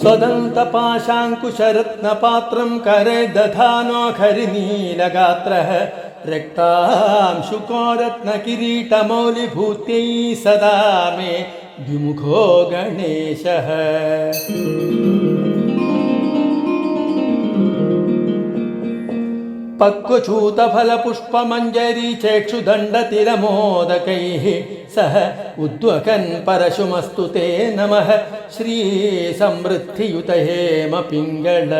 स्वदन्तपाशाङ्कुशरत्नपात्रं करे दधानोखरिनीलगात्रः रक्तां रत्नकिरीटमौलिभूत्यै सदा मे द्विमुखो गणेशः। पक्वचूतफलपुष्पमञ्जरी चेक्षुदण्डतिरमोदकैः सह उद्वकन् परशुमस्तु ते नमः श्रीसमृद्धियुत हेमपिङ्गळ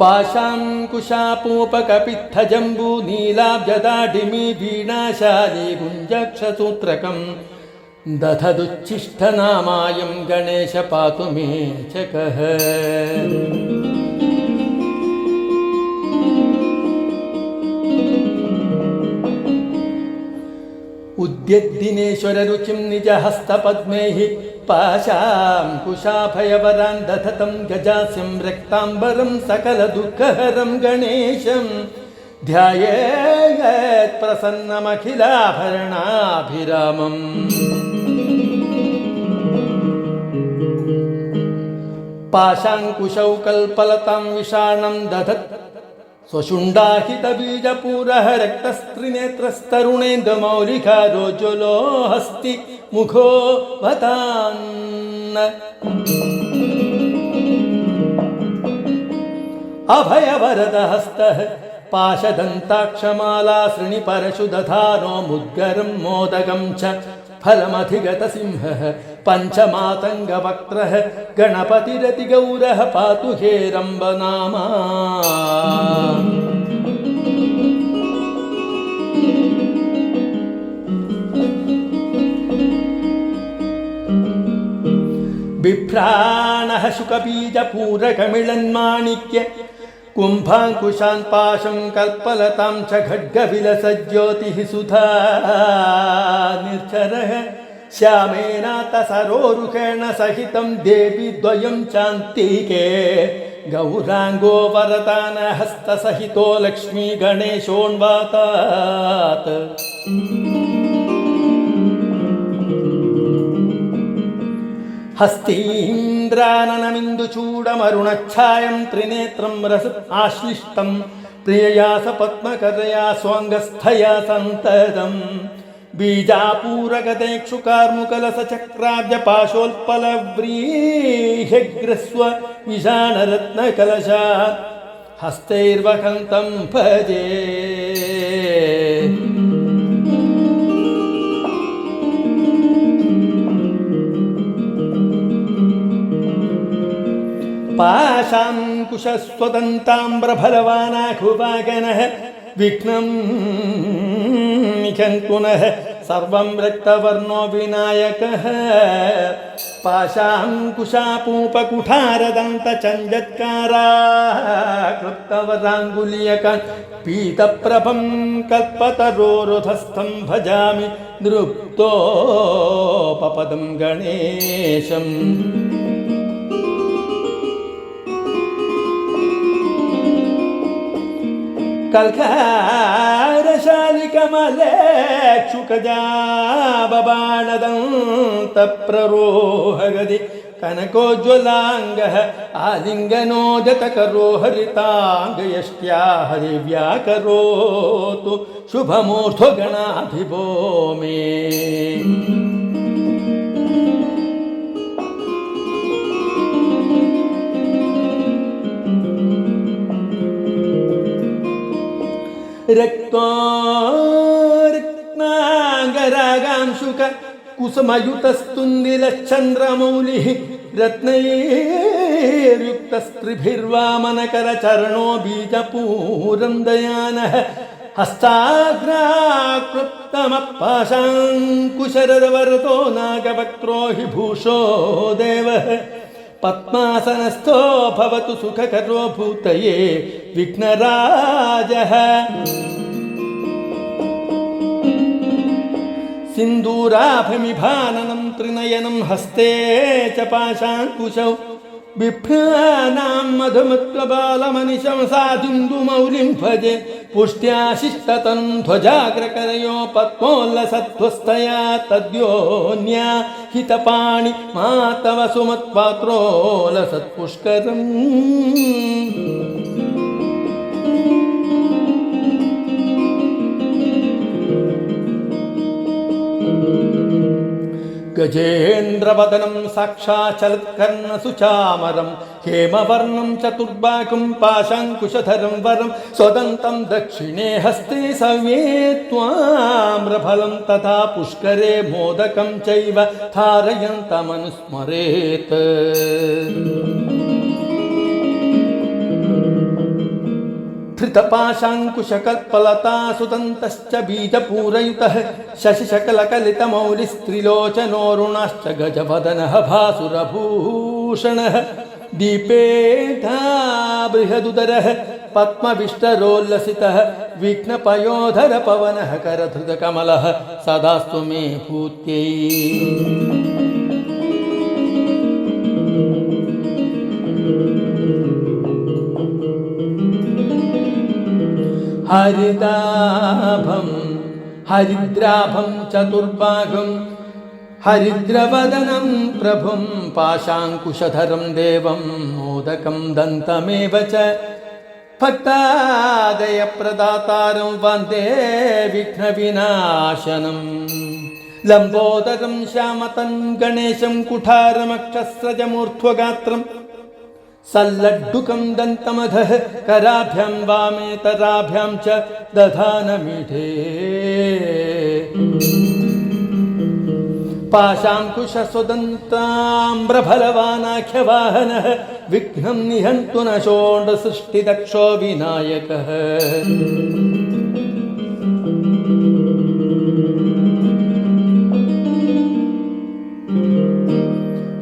पाशाङ्कुशापूपकपित्थजम्बूनीलाब्जदाडिमी वीणाशाली गुञ्जक्षसूत्रकम् दधदुच्छिष्टनामायं गणेश पातु मे च कः उद्यद्दिनेश्वररुचिं निजहस्तपद्मैः पाशां कुशाभयवरान् दधतं गजास्यं रक्ताम्बरं सकलदुःखहरं गणेशम् ध्यायेत् प्रसन्नमखिलाभरणाभिरामम् पाशाङ्कुशौ कल्पलतां विषाणं दधत्। स्वशुण्डाहितबीजपूरः रक्तस्त्रिनेत्रस्तरुणेन्दुमौलिका रोज्ज्वलो हस्ति मुखो वतान् अभयवरदहस्तः पाशदन्ताक्षमाला दधानो मुद्गरं मोदकं च फलमधिगतसिंहः पञ्चमातङ्गवक्त्रः गणपतिरतिगौरः पातु हेरम्बनामा बिभ्राणः शुकबीजपूरकमिळन्माणिक्य कुम्भाङ्कुशान् पाशं कल्पलतां च खड्गविलसज्योतिः सुधा। निर्झरः श्यामेनातसरोरुहेण सहितं देवि द्वयं चान्तिके। गौराङ्गो वरदानहस्तसहितो హస్తీంద్రాననమిందు చూడమరుణఛాయం త్రినేత్రం రస ఆశ్లిష్టం ప్రియయాస పద్మకరయా స్వాంగస్థయా సంతతం బీజాపూరగతేక్షు కార్ముకలస చక్రాబ్జ పాశోల్పలవ్రీహ్యగ్రస్వ విశానరత్నకలశ హస్తైర్వకంతం భజే पाशाङ्कुशस्वदन्ताम्रफलवानाखुवागनः विघ्नं निखन् पुनः सर्वं रक्तवर्णो विनायकः। पाशाङ्कुशापूपकुठारदन्तचञ्जत्कारा कृप्तवराङ्गुलीयकान् पीतप्रभं कल्पतरोरुधस्थं भजामि नृप्तोपपदं गणेशम् कल्कारशालिकमलेक्षुकजाबबाणदन्तप्ररोहगदि कनकोज्ज्वलाङ्गः आलिङ्गनो जतकरो हरिताङ्गयष्ट्या हरिव्या करोतु शुभमूर्ध्वगणाभिभो मे रक्ताङ्गरागांशुक कुसुमयुतस्तुन्दिलश्चन्द्रमौलिः रत्नैर्युक्तस्त्रिभिर्वामनकरचरणो बीजपूरं दयानः हस्ताग्राकृप्तमपाशाङ्कुशरवरतो नागवक्त्रो हि भूषो देवः पद्मासनस्थो भवतु सुखकरो भूतये विघ्नराजः। सिन्दूराभमिभाननं त्रिनयनं हस्ते च पाशाङ्कुशौ। बिभ्राणां मधुमत्वबालमनिशं भजे पुष्ट्याशिष्टतं ध्वजाग्रकरयो पद्मोल्लसध्वस्तया तद्योन्या हितपाणि मातव सुमत्पात्रोलसत्पुष्करम् ഗജേന്ദ്രവദനം സാക്ഷാചലത്കർണസുചാമരം ഹേമവർണം ചതുർഭാഗം പാശാങ്കുശധരം വരം സ്വതന്ത്രം ദക്ഷിണേ ഹസ്തേ സവ്യേത്വാമ്രഫലം തഥാ പുഷ്കരേ മോദകം ചൈവ ധാരയന്തമനുസ്മരേത്. धारयन्तमनुस्मरेत् धृतपाशाङ्कुशकल्पलता सुदन्तश्च बीजपूरयुतः शशिशकलकलितमौलिस्त्रिलोचनोरुणाश्च गजवदनः भासुरभूषणः। दीपेधा बृहदुदरः पद्मविष्टरोल्लसितः विघ्नपयोधरपवनः करधृतकमलः सदास्तु मे भूत्यै ഹരിതാഭം ഹരിദ്രാഭം ചതുർഭാഗം ഹരിദ്രവദനം പ്രഭും പാശാങ്കുശധരം ദേവം മോദകം ദന്തമേവ ച ഭക്താദയപ്രദാതാരം വന്ദേ വിഘ്നവിനാശനം. ലംബോദരം ശ്യാമതൻ ഗണേശം കുഠാരമക്ഷസ്രജമൂർധ്വഗാത്രം सल्लड्डुकं दन्तमधः कराभ्यां वामेतराभ्यां च दधानमीढे पाशाङ्कुशस्वदन्ताम्रफलवानाख्यवाहनः विघ्नं निहन्तु न षोडसृष्टिदक्षो विनायकः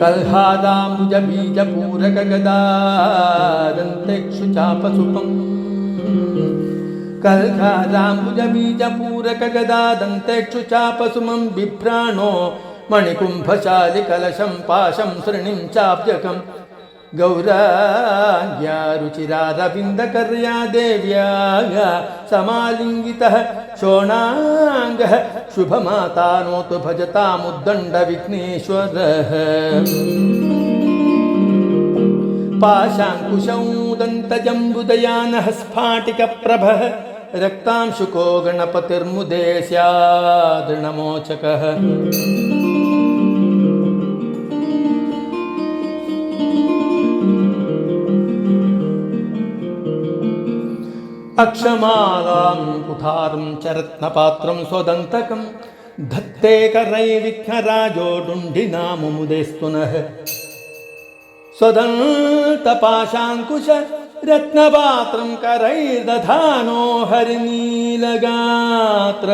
कल्हादाम्बुजबीजपूरकगदादन्तेक्षुचापसुपम् कल्हादाम्बुजबीजपूरकगदादन्तेक्षुचापसुमं बिभ्राणो मणिकुम्भशालिकलशं पाशं सृणिं चाब्जकम् गौराङ्ग्या रुचिरारविन्दकर्या देव्या समालिङ्गितः शोणाङ्गः शुभमातानोतु भजतामुद्दण्डविघ्नेश्वरः। पाशाङ्कुशौ दन्तजम्बुदयानः स्फाटिकप्रभः रक्तांशुको गणपतिर्मुदे स्यादृणमोचकः च रत्नपात्रं स्वदन्तकं धत्ते करैविघ्नराजो डुण्डिनामुमुदेस्तु नः स्वदन्तपाशाङ्कुश रत्नपात्रं करैर्दधानो हरिनीलगात्र।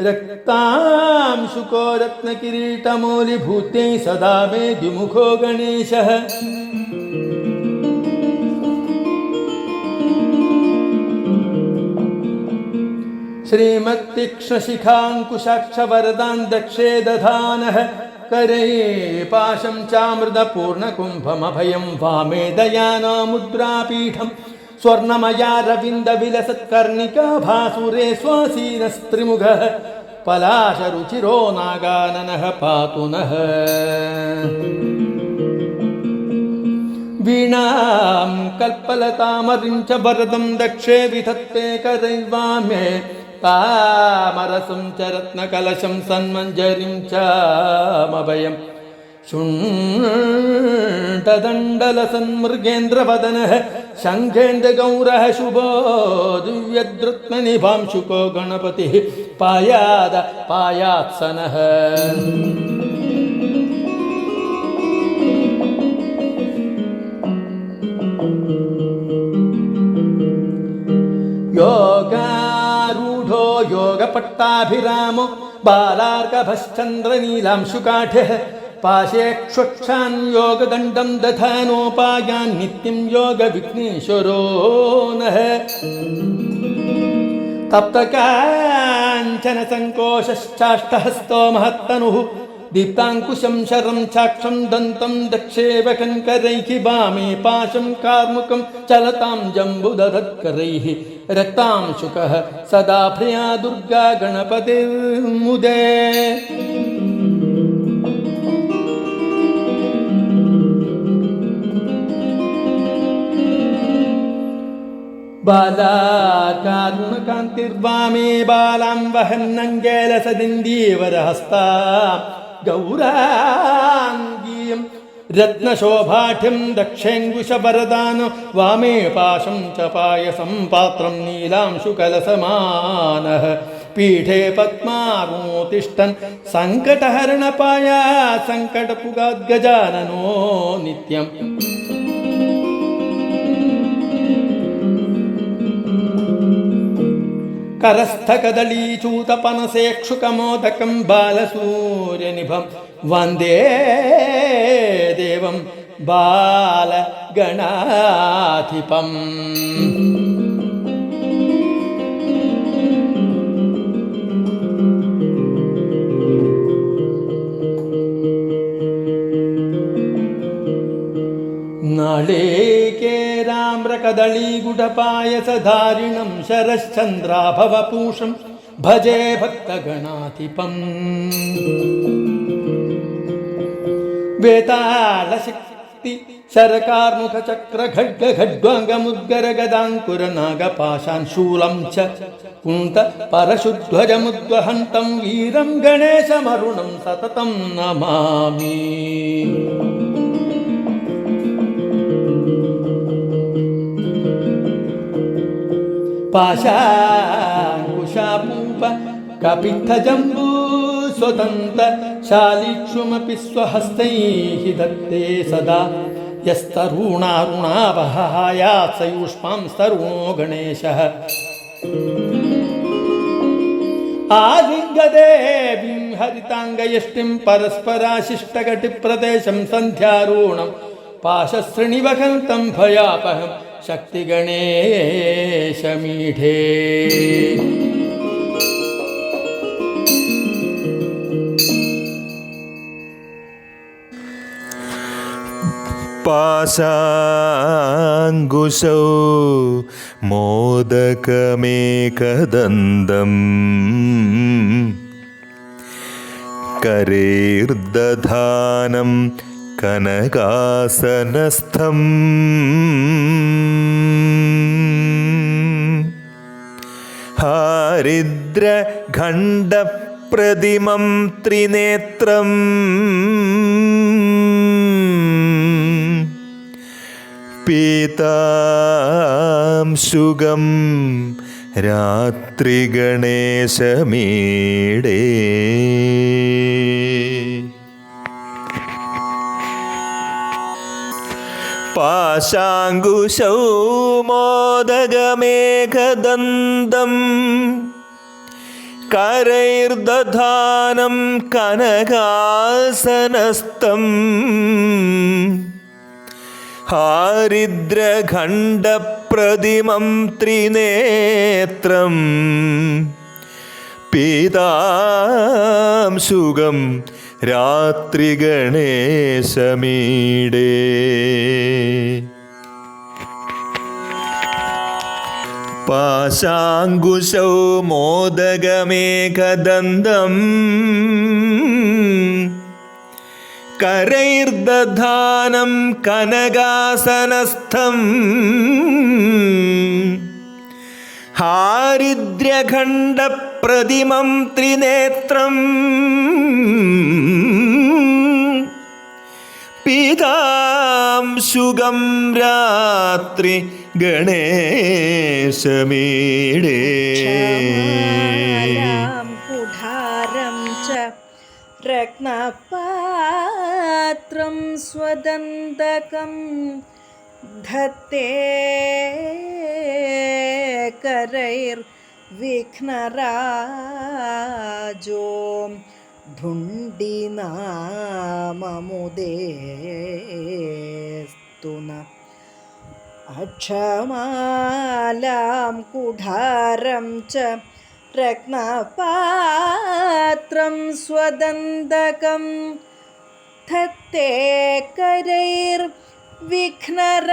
रक्तांशुको रत्नकिरीटमौलिभूत्यै सदा मे द्विमुखो गणेशः श्रीमत्तीक्ष्णशिखाङ्कुशाक्षवरदान् दक्षे दधानः। करे पाशं चामृतपूर्णकुम्भमभयं वामे दयानामुद्रापीठं। स्वर्णमयारविन्दविलसत्कर्णिका भासुरे स्वासीनस्त्रिमुखः पलाशरुचिरो नागाननः पातु नः वीणां कल्पलतामरिं च वरदं दक्षे विधत्ते करैर्वामे താമരസം ചരത്നകലശം സന്മഞ്ചരിം ചാമഭയം. ശുണ്ടദണ്ഡലസന്മൃഗേന്ദ്രവദന ശംഖേന്ദ്രഗൗര ശുഭോ ദിവ്യദ്രുത്മനിഭാം ശുഭോ ഗണപതി പായാത പായാത്സന. യോ पट्टाभिरामो बालार्कभश्चन्द्रनीलांशुकाठ्यः पाशे चुक्षान् योगदण्डं दधानोपायान् नित्यं योगविघ्नेश्वरो नः तप्त काञ्चन महत्तनुः दीप्ताङ्कुशं शरं चाक्षं दन्तं दक्षेवकङ्करैः वामे पाशं कार्मुकं चलतां जम्बुदधत्करैः रक्तां शुकः सदा प्रिया दुर्गा गणपतिर्मुदे। बालाकारुणकान्तिर्वामे बालां वहन्नङ्गेलसदिन्दीवरहस्ता ഗൗരാംഗീയം. രത്നശോഭാഠ്യം ദക്ഷേങ്കുശവരദാനു വാമേ പാശം ച പായസം പാത്രം നീലാംശുകലസമാന പീഠേ പത്മാമോതിഷ്ഠൻ സങ്കടഹരണപായ സങ്കടപുകാദ്ഗജാനനോ നിത്യം. കരസ്ഥകദളീചൂതപനസേക്ഷുകമോദകം ബാലസൂര്യനിഭം. വന്ദേ ദേവം ബാലഗണാധിപം. നാളേ नाळेकेराम्रकदळीगुडपायसधारिणं शरश्चन्द्राभवपूषं भजे भक्तगणाधिपम्। वेतालशक्ति शरकार्मुखचक्रखड्गखड्वाङ्गमुद्गरगदाङ्कुरनागपाशान् शूलं च परशुध्वजमुद्वहन्तं वीरं गणेशमरुणं सततं नमामि पाशाङ्कुशापुम्प पूप कपिथजम्बू स्वहस्तैः दत्ते सदा यस्तरुणा रुणावहायात्स युष्मां गणेशः। आधिगदे हरिताङ्गयिष्टिं परस्पराशिष्टघटिप्रदेशम् सन्ध्या ऋणम् भयापहम् शक्तिगणेशमीढे पाशाङ्कुशौ मोदकमेकदन्तम् കനകാസനസ്ഥം. ഹരിദ്രഖണ്ഡ പ്രതിമം ത്രിനേത്രം. പീതാംശുകം രാത്രിഗണേശമീടേ. പാശാങ്കുശൗ മോദകമേഘദന്തം കരൈർദധാനം കനകാസനസ്തം ഹാരിദ്രഖണ്ഡപ്രതിമം ത്രിനേത്രം. പീതാം സുഖം രാത്രി ഗണേശമീടേ. പാശാങ്കുശൗ മോദകമേഘദന്തം കരൈർദധാനം കനകാസനസ്ഥം ഹാരിദ്ര്യഖണ്ഡപ്രതിമം ത്രിനേത്രം. പിതാംശുകം രാത്രി ഗണേശമീടേ. കുഠാരം ച രത്നപാത്രം സ്വദന്തകം. യുദ്ധത്തെ കരൈർ വിഘ്നരാജോ ധുണ്ടിനാമമുദേസ്തുന അക്ഷമാലാം കുഠാരം ച രത്നപാത്രം സ്വദന്തകം. ധത്തെ കരൈർ വിഘ്നരാജോ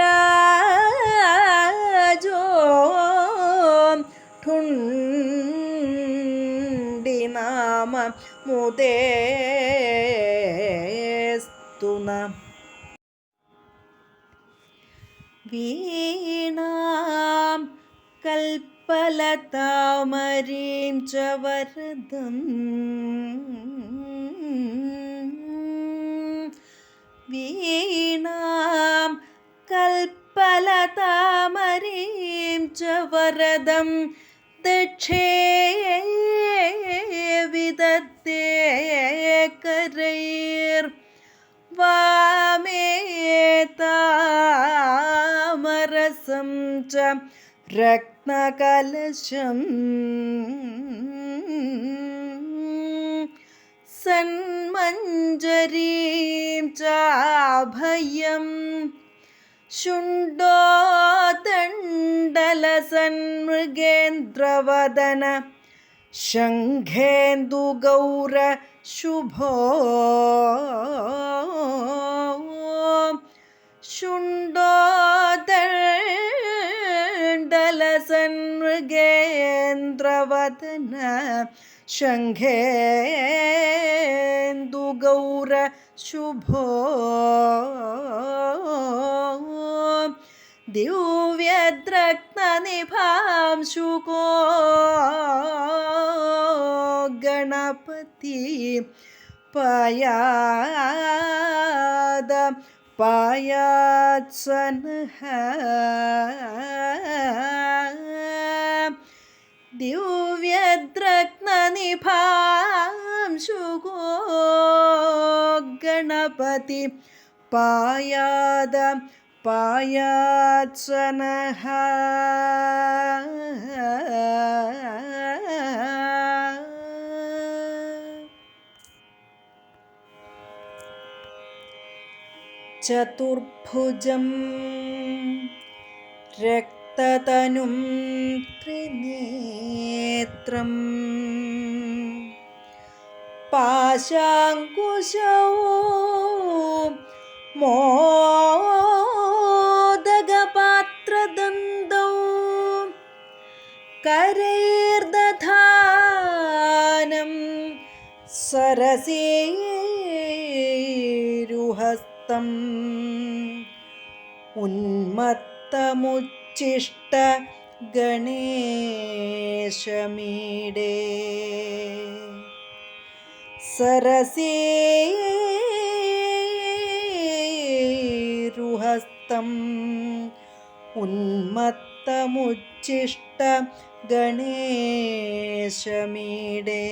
ഠുണ്ടിനാമ മുദേസ്തുന. വീണാം കൽപ്പലതാമരീം ച വീണാം കൽപ്പലതാമരീം ച വരദം ദക്ഷേ വിദത്തേ കരൈർ വാമേതാമരസം ച രക്തകലശം സന്മഞ്ജരീം ചാഭയം ശുണ്ടോതണ്ടലസന്മൃഗേന്ദ്രവദന ശംഖേന്ദുഗൗര ശുഭോ. ശുണ്ടോതണ്ടലസന്മൃഗേന്ദ്രവദന शङ्खेन्दुगौर शुभो दिव्यद्रक्तनिभांशुको गणपति पायाद पायात्सनः शुगो गणपति पायाद पायात् चतुर्भुजं चतुर्भुजम् തനും ത്രിനേത്രം പാശാങ്കുശവും മോദകപാത്രദന്തൗ കരൈർദധാനം സരസേരുഹസ്തം ഉന്മത്തമുച്ച चिष्ट गणेशमीडे सरसिहस्तम् उन्मत्तमुच्चिष्ट गणेश मीडे